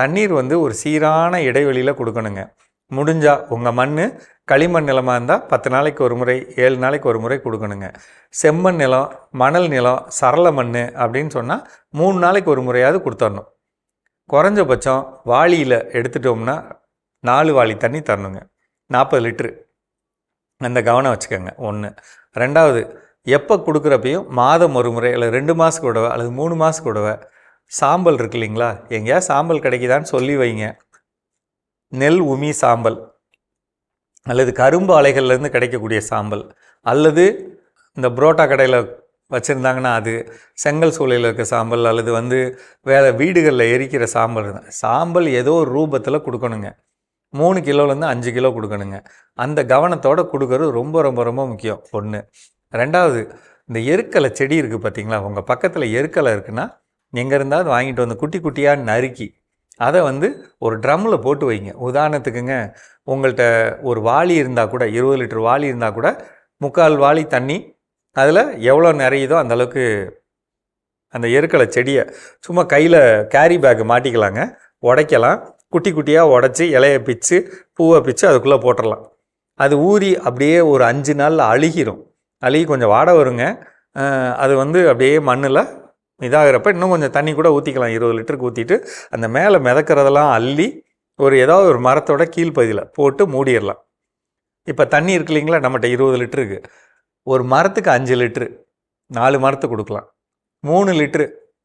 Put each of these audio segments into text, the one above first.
தண்ணீர் வந்து ஒரு சீரான இடைவெளியில் கொடுக்கணுங்க. முடிஞ்சால் உங்கள் மண் களிமண் நிலமாக இருந்தால் பத்து நாளைக்கு ஒரு முறை ஏழு நாளைக்கு ஒரு முறை கொடுக்கணுங்க. செம்மண் நிலம் மணல் நிலம் சரள மண் அப்படின்னு சொன்னால் மூணு நாளைக்கு ஒரு முறையாவது கொடுத்துடணும் குறைஞ்சபட்சம் வாளியில் எடுத்துட்டோம்னா நாலு வாளி தண்ணி தரணுங்க. நாற்பது லிட்ரு அந்த கவனம் வச்சுக்கோங்க. ஒன்று ரெண்டாவது எப்போ கொடுக்குறப்பையும் மாதம் ஒரு முறை அல்லது ரெண்டு மாதத்துக்கு விடவை அல்லது மூணு மாதத்துக்கு விடவை சாம்பல் இருக்கு இல்லைங்களா? எங்கேயா சாம்பல் கிடைக்குதான்னு சொல்லி வைங்க. நெல் உமி சாம்பல். அல்லது கரும்பு ஆலைகள்லேருந்து கிடைக்கக்கூடிய சாம்பல். அல்லது இந்த புரோட்டா கடையில் வச்சுருந்தாங்கன்னா அது செங்கல் சூளையில் இருக்க சாம்பல் அல்லது வந்து வேறு வீடுகளில் எரிக்கிற சாம்பல் சாம்பல் ஏதோ ஒரு ரூபத்தில் கொடுக்கணுங்க. மூணு கிலோலேருந்து அஞ்சு கிலோ கொடுக்கணுங்க. அந்த கவனத்தோடு கொடுக்கறது ரொம்ப ரொம்ப ரொம்ப முக்கியம். ஒன்று ரெண்டாவது இந்த எருக்கலை செடி இருக்குது பார்த்தீங்களா உங்கள் பக்கத்தில் எருக்கலை இருக்குன்னா எங்கே இருந்தாவது வாங்கிட்டு வந்து குட்டி குட்டியாக நறுக்கி அதை வந்து ஒரு ட்ரம்மில் போட்டு வைங்க. உதாரணத்துக்குங்க உங்கள்கிட்ட ஒரு வாளி இருந்தால் கூட இருபது லிட்டர் வாளி இருந்தால் கூட முக்கால் வாளி தண்ணி அதில் எவ்வளோ நிறையுதோ அந்தளவுக்கு அந்த எருக்களை செடியை சும்மா கையில் கேரி பேக்கு மாட்டிக்கலாங்க. உடைக்கலாம். குட்டி குட்டியாக உடச்சி இலைய பிச்சு பூவை பிச்சு அதுக்குள்ளே போட்டுடலாம் அது ஊறி அப்படியே ஒரு அஞ்சு நாளில் அழுகிரும். அழுகி கொஞ்சம் வாட வருங்க. அது வந்து அப்படியே மண்ணில் இதாகிறப்ப இன்னும் கொஞ்சம் தண்ணி கூட ஊற்றிக்கலாம் இருபது லிட்டருக்கு ஊற்றிட்டு அந்த மேலே மிதக்கிறதெல்லாம் அள்ளி ஒரு ஏதாவது ஒரு மரத்தோட கீழ்ப்பகுதியில் போட்டு மூடிடலாம். இப்போ தண்ணி இருக்கு இல்லைங்களா? நம்மகிட்ட இருபது லிட்டருக்கு. ஒரு மரத்துக்கு அஞ்சு லிட்ரு நாலு மரத்துக்கு கொடுக்கலாம். மூணு லிட்ரு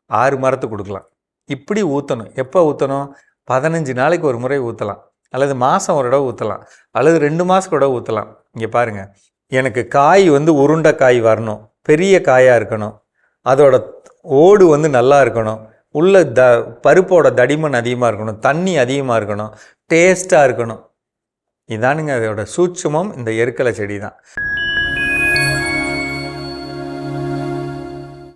ஆறு மரத்துக்கு கொடுக்கலாம். இப்படி ஊற்றணும் எப்போ ஊற்றணும் பதினஞ்சு நாளைக்கு ஒரு முறை ஊற்றலாம் அல்லது மாதம் ஒரு தடவை ஊற்றலாம் அல்லது ரெண்டு மாதத்துக்கு கூட ஊற்றலாம் இங்கே பாருங்கள் எனக்கு காய் வந்து உருண்டை காய் வரணும். பெரிய காயாக இருக்கணும். அதோட ஓடு வந்து நல்லா இருக்கணும். உள்ள த பருப்போட தடிமன் அதிகமாக இருக்கணும். தண்ணி அதிகமாக இருக்கணும். டேஸ்ட்டாக இருக்கணும். இதானுங்க அதோட சூட்சமம் இந்த எருக்கலை செடி தான்